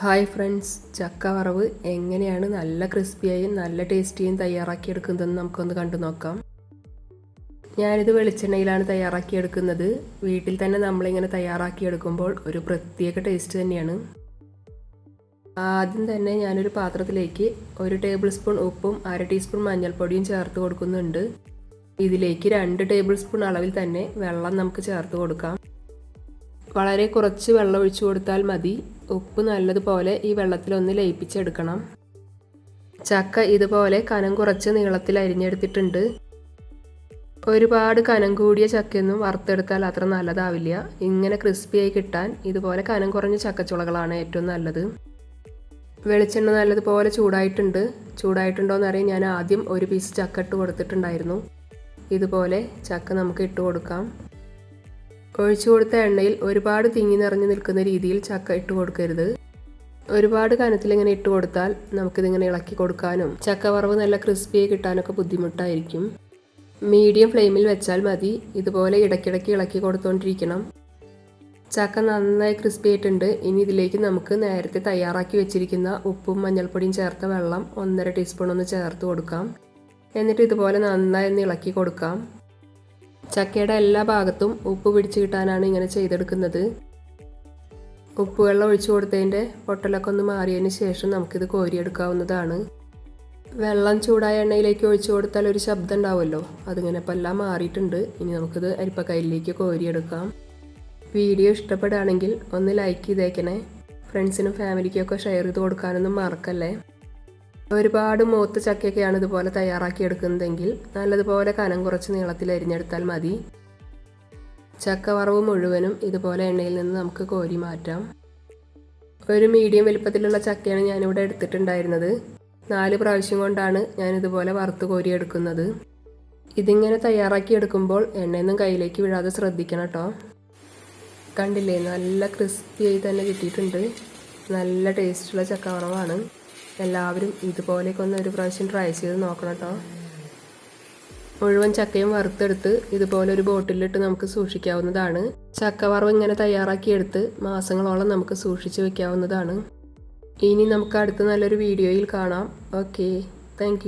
Hi friends ചക്ക വറവ് എങ്ങനെയാണ് നല്ല ക്രിസ്പിയായും നല്ല ടേസ്റ്റിയും തയ്യാറാക്കിയെടുക്കുന്നതെന്ന് നമുക്കൊന്ന് കണ്ടു നോക്കാം. ഞാനിത് വെളിച്ചെണ്ണയിലാണ് തയ്യാറാക്കിയെടുക്കുന്നത്. വീട്ടിൽ തന്നെ നമ്മളിങ്ങനെ തയ്യാറാക്കിയെടുക്കുമ്പോൾ ഒരു പ്രത്യേക ടേസ്റ്റ് തന്നെയാണ്. ആദ്യം തന്നെ ഞാനൊരു പാത്രത്തിലേക്ക് ഒരു ടേബിൾ സ്പൂൺ ഉപ്പും അര ടീസ്പൂൺ മഞ്ഞൾപ്പൊടിയും ചേർത്ത് കൊടുക്കുന്നുണ്ട്. ഇതിലേക്ക് രണ്ട് ടേബിൾ സ്പൂൺ അളവിൽ തന്നെ വെള്ളം നമുക്ക് ചേർത്ത് കൊടുക്കാം. വളരെ കുറച്ച് വെള്ളം ഒഴിച്ചു കൊടുത്താൽ മതി. ഉപ്പ് നല്ലതുപോലെ ഈ വെള്ളത്തിലൊന്ന് ലയിപ്പിച്ചെടുക്കണം. ചക്ക ഇതുപോലെ കനം കുറച്ച് നീളത്തിൽ അരിഞ്ഞെടുത്തിട്ടുണ്ട്. ഒരുപാട് കനം കൂടിയ ചക്കയൊന്നും വറുത്തെടുത്താൽ അത്ര നല്ലതാവില്ല. ഇങ്ങനെ ക്രിസ്പിയായി കിട്ടാൻ ഇതുപോലെ കനം കുറഞ്ഞ ചക്കച്ചുളകളാണ് ഏറ്റവും നല്ലത്. വെളിച്ചെണ്ണ നല്ലതുപോലെ ചൂടായിട്ടുണ്ട്. ചൂടായിട്ടുണ്ടോ എന്നറിയാൻ ഞാൻ ആദ്യം ഒരു പീസ് ചക്ക ഇട്ട് കൊടുത്തിട്ടുണ്ടായിരുന്നു. ഇതുപോലെ ചക്ക നമുക്ക് ഇട്ട് കൊടുക്കാം. ഒഴിച്ചു കൊടുത്ത എണ്ണയിൽ ഒരുപാട് തിങ്ങി നിറഞ്ഞു നിൽക്കുന്ന രീതിയിൽ ചക്ക ഇട്ട് കൊടുക്കരുത്. ഒരുപാട് കനത്തിൽ ഇങ്ങനെ ഇട്ട് കൊടുത്താൽ നമുക്കിതിങ്ങനെ ഇളക്കി കൊടുക്കാനും ചക്ക വറവ് നല്ല ക്രിസ്പിയായി കിട്ടാനൊക്കെ ബുദ്ധിമുട്ടായിരിക്കും. മീഡിയം ഫ്ലെയിമിൽ വെച്ചാൽ മതി. ഇതുപോലെ ഇടയ്ക്കിടയ്ക്ക് ഇളക്കി കൊടുത്തുകൊണ്ടിരിക്കണം ചക്ക നന്നായി ക്രിസ്പി ആയിട്ടുണ്ട്. ഇനി ഇതിലേക്ക് നമുക്ക് നേരത്തെ തയ്യാറാക്കി വെച്ചിരിക്കുന്ന ഉപ്പും മഞ്ഞൾപ്പൊടിയും ചേർത്ത വെള്ളം ഒന്നര ടീസ്പൂൺ ഒന്ന് ചേർത്ത് കൊടുക്കാം. എന്നിട്ട് ഇതുപോലെ നന്നായി ഒന്ന് ഇളക്കി കൊടുക്കാം. ചക്കയുടെ എല്ലാ ഭാഗത്തും ഉപ്പ് പിടിച്ച് കിട്ടാനാണ് ഇങ്ങനെ ചെയ്തെടുക്കുന്നത്. ഉപ്പുവെള്ളം ഒഴിച്ചു കൊടുത്തതിന്റെ പൊട്ടലൊക്കെ ഒന്ന് മാറിയതിന് ശേഷം നമുക്കിത് കോരിയെടുക്കാവുന്നതാണ്. വെള്ളം ചൂടായ എണ്ണയിലേക്ക് ഒഴിച്ചു കൊടുത്താൽ ഒരു ശബ്ദം ഉണ്ടാവുമല്ലോ. അതിങ്ങനെ ഇപ്പം എല്ലാം മാറിയിട്ടുണ്ട്. ഇനി നമുക്കിത് അരിപ്പക്കയിലേക്ക് കോരിയെടുക്കാം. വീഡിയോ ഇഷ്ടപ്പെടുകയാണെങ്കിൽ ഒന്ന് ലൈക്ക് ചെയ്തേക്കണേ. ഫ്രണ്ട്സിനും ഫാമിലിക്കും ഒക്കെ ഷെയർ ചെയ്ത് കൊടുക്കാനൊന്നും മറക്കല്ലേ? ഒരുപാട് മൂത്ത ചക്കയൊക്കെയാണ് ഇതുപോലെ തയ്യാറാക്കി എടുക്കുന്നതെങ്കിൽ നല്ലതുപോലെ കനം കുറച്ച് നീളത്തിൽ അരിഞ്ഞെടുത്താൽ മതി. ചക്ക വറവ് മുഴുവനും ഇതുപോലെ എണ്ണയിൽ നിന്ന് നമുക്ക് കോരി മാറ്റാം. ഒരു മീഡിയം വലിപ്പത്തിലുള്ള ചക്കയാണ് ഞാനിവിടെ എടുത്തിട്ടുണ്ടായിരുന്നത്. നാല് പ്രാവശ്യം കൊണ്ടാണ് ഞാൻ ഇതുപോലെ വറുത്ത് കോരി എടുക്കുന്നത് ഇതിങ്ങനെ തയ്യാറാക്കി എടുക്കുമ്പോൾ എണ്ണയൊന്നും കയ്യിലേക്ക് വീഴാതെ ശ്രദ്ധിക്കണം കേട്ടോ. കണ്ടില്ലേ? നല്ല ക്രിസ്പിയായി തന്നെ കിട്ടിയിട്ടുണ്ട്. നല്ല ടേസ്റ്റുള്ള ചക്കവറവാണ്. എല്ലാവരും ഇതുപോലെയൊക്കെ ഒന്ന് ഒരു പ്രാവശ്യം ട്രൈ ചെയ്ത് നോക്കണം കേട്ടോ മുഴുവൻ ചക്കയും വറുത്തെടുത്ത് ഇതുപോലെ ഒരു ബോട്ടിലിട്ട് നമുക്ക് സൂക്ഷിക്കാവുന്നതാണ്. ചക്ക വറവ് ഇങ്ങനെ തയ്യാറാക്കിയെടുത്ത് മാസങ്ങളോളം നമുക്ക് സൂക്ഷിച്ച് വെക്കാവുന്നതാണ്. ഇനി നമുക്ക് അടുത്ത നല്ലൊരു വീഡിയോയിൽ കാണാം. Okay thank